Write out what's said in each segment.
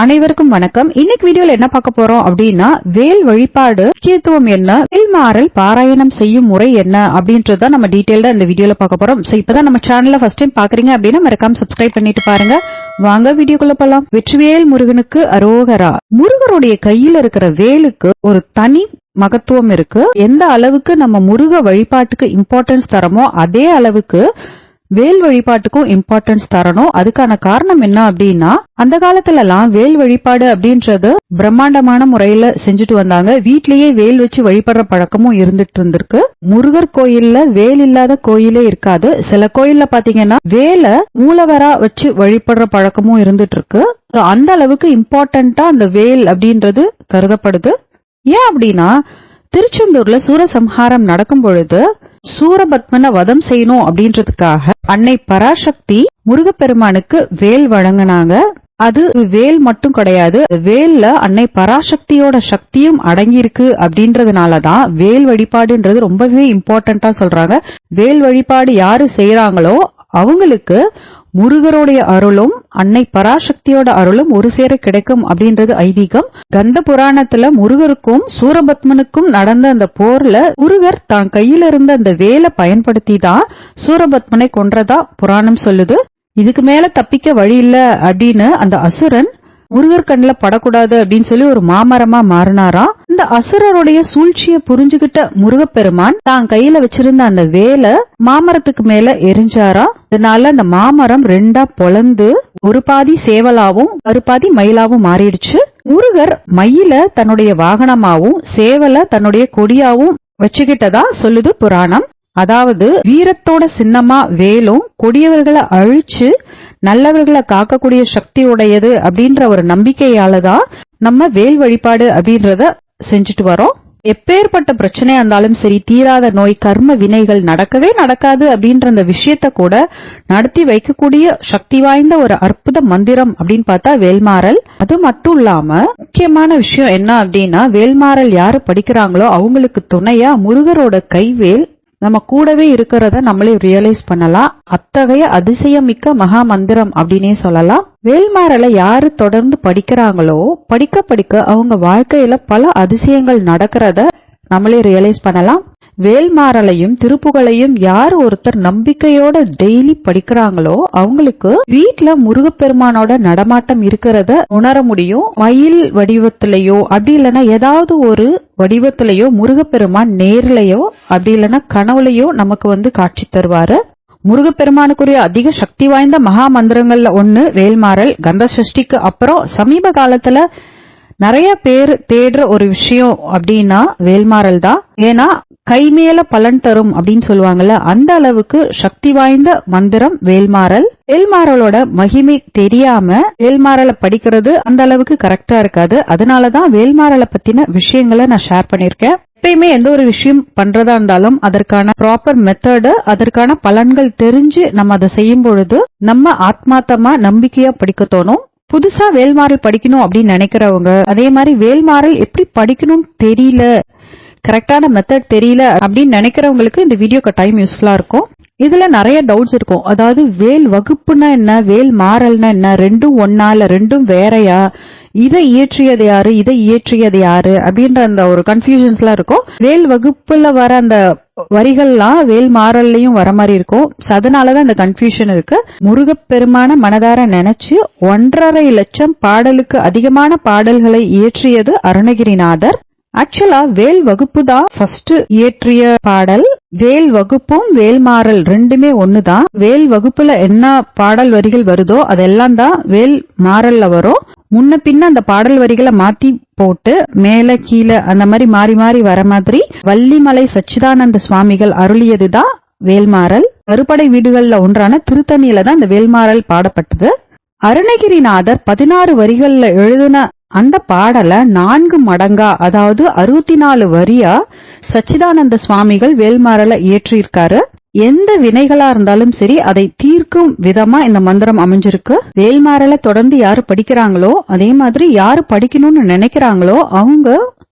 அனைவருக்கும் வணக்கம். இன்னைக்கு வீடியோல என்ன பார்க்க போறோம் அப்படின்னா வேல் வழிபாடு முக்கியத்துவம் என்ன வேல்மாறல் பாராயணம் செய்யும் முறை என்ன அப்படின்றத நம்ம டீட்டெயில்டா இந்த வீடியோல பார்க்க போறோம். சோ இப்பதான் நம்ம சேனல்ல ஃபர்ஸ்ட் டைம் பாக்குறீங்க அப்படின்னா மறக்காம சப்ஸ்கிரைப் பண்ணிட்டு பாருங்க. வாங்க வீடியோக்குள்ள போலாம். வெற்றிவேல் முருகனுக்கு அரோகரா. முருகருடைய கையில இருக்கிற வேலுக்கு ஒரு தனி மகத்துவம் இருக்கு. எந்த அளவுக்கு நம்ம முருக வழிபாட்டுக்கு இம்பார்ட்டன்ஸ் தரமோ அதே அளவுக்கு வேல் வழிபாட்டுக்கும் இம்பார்ட்டன்ஸ் தரணும். அதுக்கான காரணம் என்ன அப்படின்னா அந்த காலத்துல எல்லாம் வேல் வழிபாடு அப்படின்றது பிரம்மாண்டமான முறையில செஞ்சுட்டு வந்தாங்க. வீட்லயே வேல் வச்சு வழிபடுற பழக்கமும் இருந்துட்டு இருந்திருக்கு. முருகர் கோயில்ல வேல் இல்லாத கோயிலே இருக்காது. சில கோயில்ல பாத்தீங்கன்னா வேலை மூலவரா வச்சு வழிபடுற பழக்கமும் இருந்துட்டு இருக்கு. அந்த அளவுக்கு இம்பார்ட்டன்டா அந்த வேல் அப்படின்றது கருதப்படுது. ஏன் அப்படின்னா திருச்செந்தூர்ல சூரசம்ஹாரம் நடக்கும் பொழுது சூரபத்மனை வதம் செய்யணும் அப்படின்றதுக்காக அன்னை பராசக்தி முருகப்பெருமானுக்கு வேல் வழங்கினாங்க. அது வேல் மட்டும் கிடையாது. வேல்ல அன்னை பராசக்தியோட சக்தியும் அடங்கியிருக்கு அப்படின்றதுனாலதான் வேல் வழிபாடுன்றது ரொம்பவே இம்பார்ட்டன்டா சொல்றாங்க. வேல் வழிபாடு யாரு செய்யறாங்களோ அவங்களுக்கு முருகருடைய அருளும் அன்னை பராசக்தியோட அருளும் ஒரு சேர கிடைக்கும் அப்படின்றது ஐதீகம். கந்த புராணத்துல முருகருக்கும் சூரபத்மனுக்கும் நடந்த அந்த போர்ல முருகர் தான் கையில இருந்த அந்த வேலை பயன்படுத்தி தான் சூரபத்மனை கொன்றதா புராணம் சொல்லுது. இதுக்கு மேல தப்பிக்க வழி இல்ல அப்படின்னு அந்த அசுரன் முருகர் கண்ணுல படக்கூடாது அப்படின்னு சொல்லி ஒரு மாமரமா மாறினாராம் இந்த அசுரருடைய சூழ்ச்சியை புரிஞ்சுகிட்ட முருகப்பெருமான் தான் கையில வச்சிருந்த அந்த வேலை மாமரத்துக்கு மேல எரிஞ்சாராம் இதனால அந்த மாமரம் ரெண்டா பொழந்து ஒரு பாதி சேவலாவும் ஒரு பாதி மயிலாவும் மாறிடுச்சு. முருகர் மயில தன்னுடைய வாகனமாவும் சேவல தன்னுடைய கொடியாவும் வச்சுக்கிட்டதா சொல்லுது புராணம். அதாவது வீரத்தோட சின்னமா வேலும் கொடியவர்களை அழிச்சு நல்லவர்களை காக்கக்கூடிய சக்தி உடையது அப்படின்ற ஒரு நம்பிக்கையால தான் நம்ம வேல் வழிபாடு அப்படின்றத செஞ்சுட்டு வரோம். எப்பேற்பட்ட பிரச்சனையா இருந்தாலும் சரி தீராத நோய் கர்ம வினைகள் நடக்கவே நடக்காது அப்படின்ற அந்த விஷயத்த கூட நடத்தி வைக்கக்கூடிய சக்தி வாய்ந்த ஒரு அற்புத மந்திரம் அப்படின்னு பார்த்தா வேல்மாறல். அது மட்டும் இல்லாம முக்கியமான விஷயம் என்ன அப்படின்னா வேல்மாறல் யாரு படிக்கிறாங்களோ அவங்களுக்கு துணையா முருகரோட கைவேல் நம்ம கூடவே இருக்கிறத நம்மளே ரியலைஸ் பண்ணலாம். அத்தகைய அதிசயமிக்க மகா மந்திரம் அப்படின்னே சொல்லலாம். வேல்மாறல யாரு தொடர்ந்து படிக்கிறாங்களோ படிக்க படிக்க அவங்க வாழ்க்கையில பல அதிசயங்கள் நடக்கிறத நம்மளே ரியலைஸ் பண்ணலாம். வேல்மாறலையும் திருப்புகளையும் யார் ஒருத்தர் நம்பிக்கையோட டெய்லி படிக்கிறாங்களோ அவங்களுக்கு வீட்டுல முருகப்பெருமானோட நடமாட்டம் இருக்கிறத உணர முடியும். மயில் வடிவத்திலேயோ அப்படி இல்லைன்னா ஏதாவது ஒரு வடிவத்திலேயோ முருகப்பெருமான் நேர்லையோ அப்படி இல்லைன்னா கனவுலையோ நமக்கு வந்து காட்சி தருவாரு. முருகப்பெருமானுக்குரிய அதிக சக்தி வாய்ந்த மகா மந்திரங்கள்ல ஒண்ணு வேல்மாறல் கந்த சஷ்டிக்கு அப்புறம் சமீப காலத்துல நிறைய பேர் தேடுற ஒரு விஷயம் அப்படின்னா வேல்மாறல் தான். ஏன்னா கை மேல பலன் தரும் அப்படின்னு சொல்லுவாங்கல்ல அந்த அளவுக்கு சக்தி வாய்ந்த மந்திரம் வேல்மாறல். வேல்மாறலோட மகிமை தெரியாம வேல்மாறலை படிக்கிறது அந்த அளவுக்கு கரெக்டா இருக்காது. அதனாலதான் வேல்மாறலை பத்தின விஷயங்களை நான் ஷேர் பண்ணிருக்கேன் எப்பயுமே எந்த ஒரு விஷயம் பண்றதா இருந்தாலும் அதற்கான ப்ராப்பர் மெத்தடு அதற்கான பலன்கள் தெரிஞ்சு நம்ம அதை செய்யும் பொழுது நம்ம ஆத்மாத்தமா நம்பிக்கையா படிக்க தோணும். புதுசா வேல்மாறல் படிக்கணும் அப்படின்னு நினைக்கிறவங்க அதே மாதிரி வேல்மாறல் எப்படி படிக்கணும்னு தெரியல கரெக்டான மெத்தட் தெரியல அப்படின்னு நினைக்கிறவங்களுக்கு இந்த வீடியோ கட்டாயம் யூஸ்ஃபுல்லா இருக்கும். இதுல நிறைய டவுட்ஸ் இருக்கும். அதாவது வேல் வகுப்புனா என்ன வேல் மாறல்னா என்ன ரெண்டும் ஒன்னா இல்ல ரெண்டும் வேறையா? இதை இயற்றியது யாரு? இதை இயற்றியது யாரு? அப்படின்ற அந்த ஒரு கன்ஃபியூஷன்ஸ்லாம் இருக்கும். வேல் வகுப்புல வர அந்த வரிகள்லாம் வேல் மாறல்லையும் வர மாதிரி இருக்கும். அதனாலதான் இந்த கன்ஃபியூஷன் இருக்கு. முருகப்பெருமான மனதார நினைச்சு ஒன்றரை லட்சம் பாடலுக்கு அதிகமான பாடல்களை இயற்றியது அருணகிரிநாதர். ஆக்சுவலா வேல் வகுப்பு தான் ஃபர்ஸ்ட் இயற்றிய பாடல். வேல் வகுப்பும் வேல்மாறல் ரெண்டுமே ஒண்ணுதான். வேல் வகுப்புல என்ன பாடல் வரிகள் வருதோ அதெல்லாம் தான் வேல் மாறல்ல வரும். முன்ன பின்ன அந்த பாடல் வரிகளை மாத்தி போட்டு மேல கீழே அந்த மாதிரி மாறி மாறி வர மாதிரி வள்ளிமலை சச்சிதானந்த சுவாமிகள் அருளியதுதான் வேல்மாறல். அறுபடை வீடுகள்ல ஒன்றான திருத்தணியில தான் இந்த வேல்மாறல் பாடப்பட்டது. அருணகிரிநாதர் பதினாறு வரிகள்ல எழுதின அந்த பாடலை நான்கு மடங்கா அதாவது அறுபத்தி நாலு வரியா சச்சிதானந்த சுவாமிகள் வேல்மாறலை இயற்றியிருக்காரு. எந்த வினைகளா இருந்தாலும் சரி அதை தீர்க்கும் விதமா இந்த மந்திரம் அமைஞ்சிருக்கு. வேல்மாரல தொடர்ந்து யாரு படிக்கிறாங்களோ அதே மாதிரி யாரு படிக்கணும்னு நினைக்கிறாங்களோ அவங்க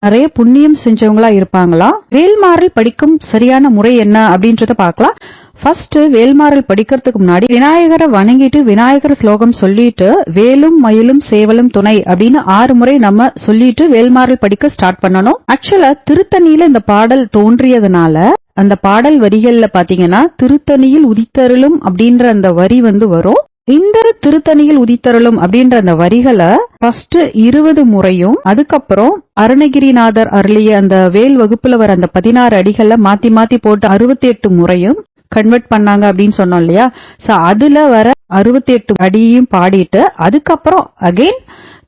நிறைய புண்ணியம் செஞ்சவங்களா இருப்பாங்களா? வேல்மாரல் படிக்கும் சரியான முறை என்ன அப்படின்றத பார்க்கலாம். ஃபர்ஸ்ட் வேல்மாறல் படிக்கிறதுக்கு முன்னாடி விநாயகரை வணங்கிட்டு விநாயகர் ஸ்லோகம் சொல்லிட்டு வேலும் மயிலும் சேவலும் துணை அப்படின்னு ஆறு முறை நம்ம சொல்லிட்டு வேல்மாறல் படிக்க ஸ்டார்ட் பண்ணணும். ஆக்சுவலா திருத்தணியில இந்த பாடல் தோன்றியதுனால அந்த பாடல் வரிகள்ல பாத்தீங்கன்னா திருத்தணியில் உதித்தருளும் அப்படின்ற அந்த வரி வந்து வரும். இந்த திருத்தணியில் உதித்தருளும் அப்படின்ற அந்த வரிகளை ஃபர்ஸ்ட் இருபது முறையும் அதுக்கப்புறம் அருணகிரிநாதர் அருளிய அந்த வேல் வகுப்புல வர அந்த பதினாறு அடிகளை மாத்தி மாத்தி போட்டு அறுபத்தி எட்டு முறையும் கன்வெர்ட் பண்ணாங்க அப்படின்னு சொன்னோம் இல்லையா? சோ அதுல வர அறுபத்தி எட்டு அடியையும் பாடிட்டு அதுக்கப்புறம் அகைன்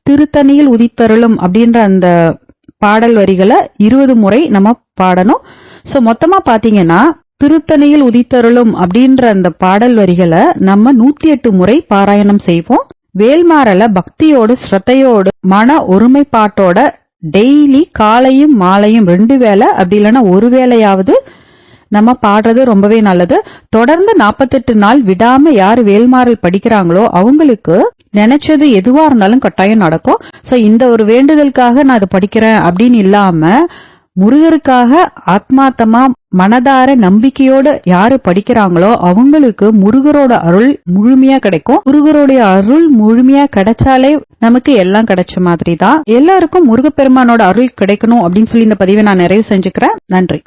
திருத்தணியில் உதித்தருளும் அப்படின்ற அந்த பாடல் வரிகளை இருபது முறை நம்ம பாடணும். சோ மொத்தமா பாத்தீங்கன்னா திருத்தணியில் உதித்தருளும் அப்படின்ற அந்த பாடல் வரிகளை நம்ம நூத்தி எட்டு முறை பாராயணம் செய்வோம். வேல்மாறல பக்தியோடு ஸ்ரத்தையோடு மன ஒருமைப்பாட்டோட டெய்லி காலையும் மாலையும் ரெண்டு வேளை அப்படி இல்லைன்னா ஒரு வேளையாவது நம்ம பாடுறது ரொம்பவே நல்லது. தொடர்ந்து நாற்பத்தெட்டு நாள் விடாம யார் வேல்மாறல் படிக்கிறாங்களோ அவங்களுக்கு நினைச்சது எதுவா இருந்தாலும் கட்டாயம் நடக்கும். சோ இந்த ஒரு வேண்டுதலுக்காக நான் அதை படிக்கிறேன் அப்படின்னு இல்லாம முருகருக்காக ஆத்மாத்தமா மனதார நம்பிக்கையோட யாரு படிக்கிறாங்களோ அவங்களுக்கு முருகரோட அருள் முழுமையா கிடைக்கும். முருகருடைய அருள் முழுமையா கிடைச்சாலே நமக்கு எல்லாம் கிடைச்ச மாதிரி தான் எல்லாருக்கும் முருகப்பெருமானோட அருள் கிடைக்கணும் அப்படின்னு சொல்லி இந்த பதிவை நான் நிறைவு செஞ்சுக்கிறேன். நன்றி.